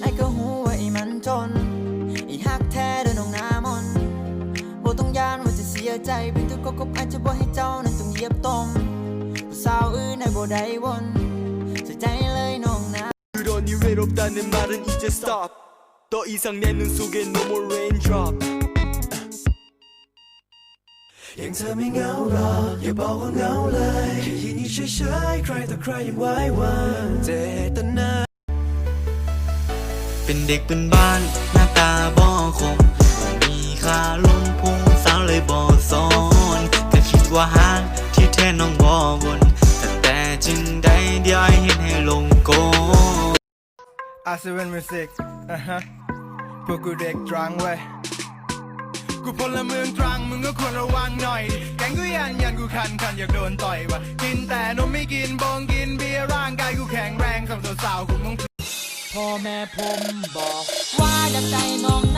ไอ้ก็หูว่าไอ้มันจนไอ้ฮักแท้เดินน้องหน้ามนบ่ต้องยานว่าจะเสียใจเป็นตัวก็กบอาจจะบ่ให้เจ้านั้นต้องเหยียบตมผู้สาวอื่นให้บ่ได้วนเสียใจเลยน้องนะ 그러니 외롭다는 말은 이제 stop 더 이상 내 눈 속에 no more raindrop ยังเธอไม่เหงาหรอกอย่าบอกว่าเหงาเลยแค่ยืนอยู่เฉยๆใครต่อใครยังไหว้วันเจตนา า เป็นเด็กเป็นบ้าน หน้าตาบ่คมมีค่าลงพุงสาวเลยบ่สอนก็คิดว่าหางที่แท้น้องบ่บนแต่แต่จึงได้เดียวไอ้เห็นให้ลงโกอาเซเว่นมิวสิกอะฮะพวกกูเด็กตรังเว้ยกูพลเมืองตรังมึงก็ควรระวังหน่อย แกงกูยันยันกูคันคันอยากโดนต่อยวะกินแต่นมไม่กินบองกินเบียร์ร่างกายกูแข็งแร พ่อแม่ผมบอก ว่าอยากได้น้อง